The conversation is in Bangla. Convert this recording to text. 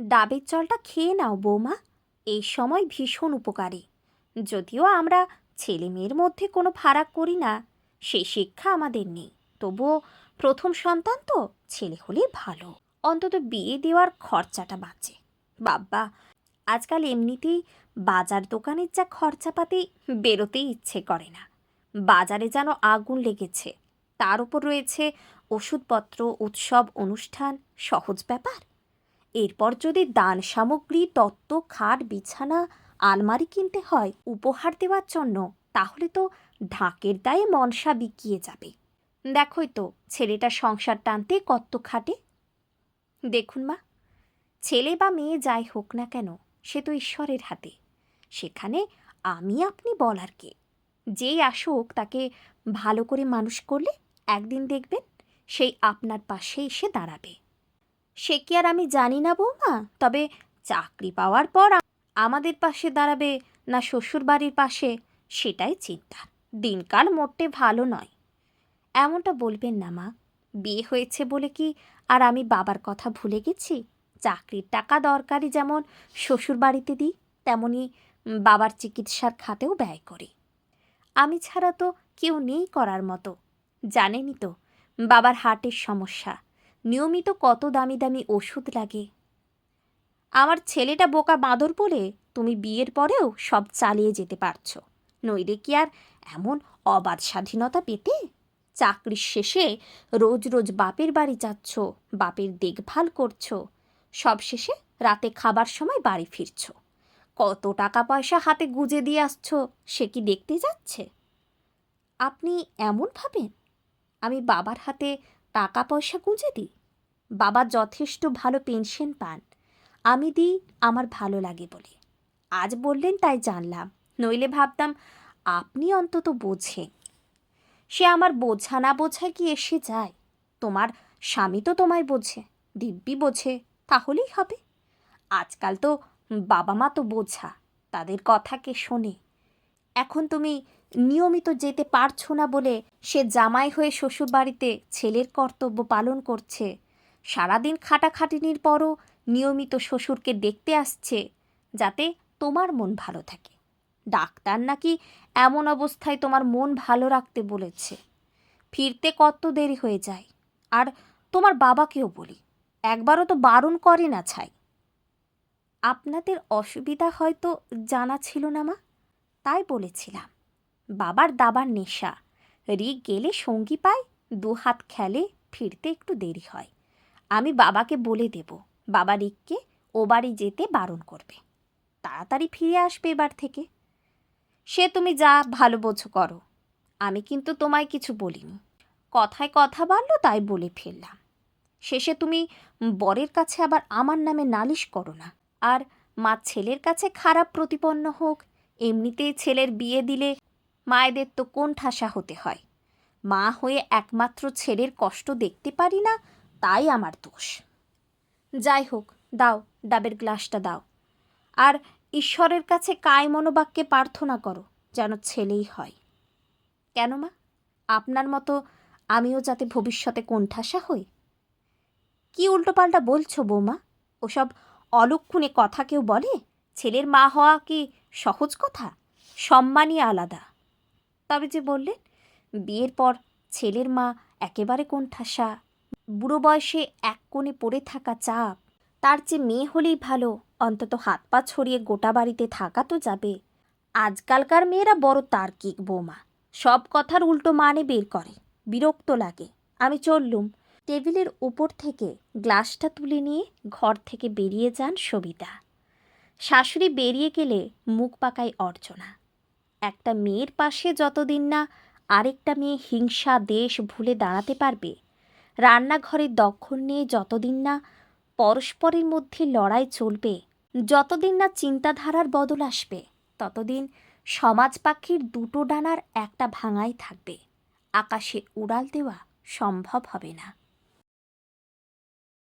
ডাবের জলটা খেয়ে নাও, বৌমা। এই সময় ভীষণ উপকারী। যদিও আমরা ছেলে মেয়ের মধ্যে কোনো ফারাক করি না সেই শিক্ষা আমাদের নেই। তবুও প্রথম সন্তান তো, ছেলে হলে ভালো। অন্তত বিয়ে দেওয়ার খরচাটা বাঁচে। বাব্বা, আজকাল এমনিতেই বাজার দোকানের যা খরচাপাতি বেরোতেই ইচ্ছে করে না। বাজারে যেন আগুন লেগেছে। তার উপর রয়েছে ওষুধপত্র, উৎসব, অনুষ্ঠান, সহজ ব্যাপার। এরপর যদি দান সামগ্রী, তত্ত্ব, খাট, বিছানা, আলমারি কিনতে হয় উপহার দেওয়ার জন্য, তাহলে তো ঢাকের দায়ে মনসা বিকিয়ে যাবে। দেখোই তো ছেলেটা সংসার টানতে কত খাটে। দেখুন মা, ছেলে বা মেয়ে যাই হোক না কেন, সে তো ঈশ্বরের হাতে। সেখানে আমি আপনি বলার কে? যেই আসুক, তাকে ভালো করে মানুষ করলে একদিন দেখবেন, সেই আপনার পাশে এসে দাঁড়াবে। সে কি আর আমি জানি না, বৌমা? তবে চাকরি পাওয়ার পর আমাদের পাশে দাঁড়াবে না শ্বশুর বাড়ির পাশে, সেটাই চিন্তা। দিনকাল মোটে ভালো নয়। এমনটা বলবেন না, মা। বিয়ে হয়েছে বলে কি আর আমি বাবার কথা ভুলে গেছি? চাকরির টাকা দরকারি যেমন শ্বশুর বাড়িতে দিই, তেমনি বাবার চিকিৎসার খাতেও ব্যয় করি। আমি ছাড়া তো কেউ নেই করার মতো। জানেনই তো, বাবার হার্টের সমস্যা। নিয়মিত কত দামি দামি ওষুধ লাগে। আমার ছেলেটা বোকা বাঁদর বলে তুমি বিয়ের পরেও সব চালিয়ে যেতে পারছ। নইলে কি আর এমন অবাধ স্বাধীনতা পেতে? চাকরির শেষে রোজ রোজ বাপের বাড়ি যাচ্ছ, বাপের দেখভাল করছ, সব শেষে রাতে খাবার সময় বাড়ি ফিরছো। কত টাকা পয়সা হাতে গুজে দিয়ে আসছ, সে কি দেখতে যাচ্ছে? আপনি এমন ভাবেন? আমি বাবার হাতে টাকা পয়সা গুঁজে দিই? বাবা যথেষ্ট ভালো পেনশন পান। আমি দিই, আমার ভালো লাগে বলে। আজ বললেন, তাই জানলাম। নইলে ভাবতাম, আপনি অন্তত বোঝেন। সে আমার বোঝা না বোঝায় কি এসে যায়? তোমার স্বামী তো তোমায় বোঝে, দিব্যি বোঝে, তাহলেই হবে। আজকাল তো বাবা মা তো বোঝা, তাদের কথা কে শোনে? এখন তুমি নিয়মিত যেতে পারছ না বলে সে জামাই হয়ে শ্বশুরবাড়িতে ছেলের কর্তব্য পালন করছে। সারাদিন খাটাখাটিনির পরও নিয়মিত শ্বশুরকে দেখতে আসছে, যাতে তোমার মন ভালো থাকে। ডাক্তার নাকি এমন অবস্থায় তোমার মন ভালো রাখতে বলেছে। ফিরতে কত দেরি হয়ে যায়, আর তোমার বাবাকেও বলি, একবারও তো বারণ করে না ছাই। আপনাদের অসুবিধা হয়তো জানা ছিল না মা, তাই বলেছিলাম। বাবার দাবার নেশা। রিক গেলে সঙ্গী পায়, দু হাত খেলে ফিরতে একটু দেরি হয়। আমি বাবাকে বলে দেব, বাবা রিককে ও বাড়ি যেতে বারণ করবে। তাড়াতাড়ি ফিরে আসবে এবার থেকে। সে তুমি যা ভালো বোঝো করো, আমি কিন্তু তোমায় কিছু বলিনি। কথায় কথা বাড়লো, তাই বলে ফেললাম। শেষে তুমি বরের কাছে আবার আমার নামে নালিশ করো না। আর মা ছেলের কাছে খারাপ প্রতিপন্ন হোক, এমনিতেই ছেলের বিয়ে দিলে মায়েদের তো কোন ঠাসা হতে হয়। মা হয়ে একমাত্র ছেলের কষ্ট দেখতে পারি না, তাই আমার দোষ। যাই হোক, দাও, ডাবের গ্লাসটা দাও। আর ঈশ্বরের কাছে কায় মনোবাক্যে প্রার্থনা করো, যেন ছেলেই হয়। কেন মা? আপনার মতো আমিও যাতে ভবিষ্যতে কোণঠাসা হই? কি উল্টোপাল্টা বলছো বৌমা? ওসব অলক্ষণে কথা কেউ বলে? ছেলের মা হওয়া কি সহজ কথা? সম্মানই আলাদা। তবে যে বললেন, বিয়ের পর ছেলের মা একেবারে কোণঠাসা। বুড়ো বয়সে এক কোণে পড়ে থাকা চাপ, তার চেয়ে মেয়ে হলেই ভালো। অন্তত হাত পা ছড়িয়ে গোটা বাড়িতে থাকা তো যাবে। আজকালকার মেয়েরা বড় তার্কিক বৌমা। সব কথার উল্টো মানে বের করে, বিরক্ত লাগে। আমি চললুম। টেবিলের উপর থেকে গ্লাসটা তুলে নিয়ে ঘর থেকে বেরিয়ে যান সবিতা। শাশুড়ি বেরিয়ে গেলে মুখ পাকায় অর্চনা। একটা মেয়ের পাশে যতদিন না আরেকটা মেয়ে হিংসা, দেশ ভুলে দাঁড়াতে পারবে। রান্নাঘরের দক্ষণ নিয়ে যতদিন না পরস্পরের মধ্যে লড়াই চলবে, যতদিন না চিন্তাধারার বদল আসবে, ততদিন সমাজ পাখির দুটো ডানার একটা ভাঙাই থাকবে। আকাশে উড়াল দেওয়া সম্ভব হবে না।